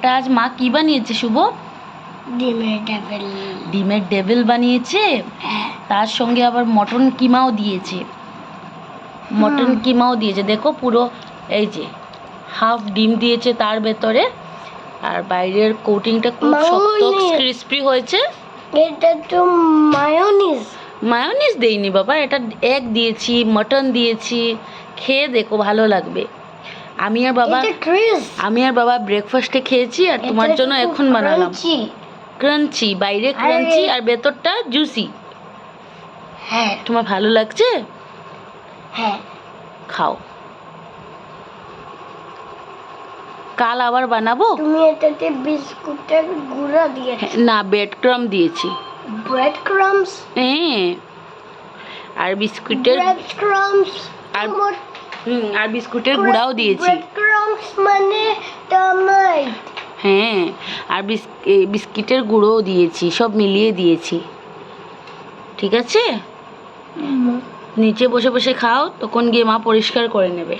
এটা আজ মা কি বানিয়েছে শুভ? ডিমের ডেভিল ডিমের ডেভিল বানিয়েছে? হ্যাঁ। তার সঙ্গে আবার মটন কিমাও দিয়েছে। মটন কিমাও দিয়েছে। দেখো পুরো এই যে হাফ ডিম দিয়েছে তার ভেতরে। আর বাইরের কোটিংটা খুব শক্ত। ক্রিস্পি হয়েছে। এটা তো মায়োনিজ মায়োনিজ দেইনি বাবা এটা এগ দিয়েছি মটন দিয়েছি। খেয়ে দেখো ভালো লাগবে। আমি আর বাবা আমি আর বাবা ব্রেকফাস্টে খেয়েছি আর তোমার জন্য এখন বানালাম। ক্রাঞ্চি বাইরে ক্রাঞ্চি আর ভেতরটা জুসি হ্যাঁ। তোমার ভালো লাগছে? হ্যাঁ। খাও। কাল আবার বানাবো? তুমি এটাতে বিস্কুটের গুঁড়া দিয়েছ। হ্যাঁ, না ব্রেড ক্রাম দিয়েছি। ব্রেড ক্রামস হ্যাঁ। আর বিস্কুটের ব্রেড ক্রামস আর- হুম আর বিস্কুটের গুঁড়াও দিয়েছি। মানে হ্যাঁ আর বিস- বিস্কিটের গুঁড়োও দিয়েছি সব মিলিয়ে দিয়েছি। ঠিক আছে? নিচে বসে বসে খাও তখন গিয়ে মা পরিষ্কার করে নেবে।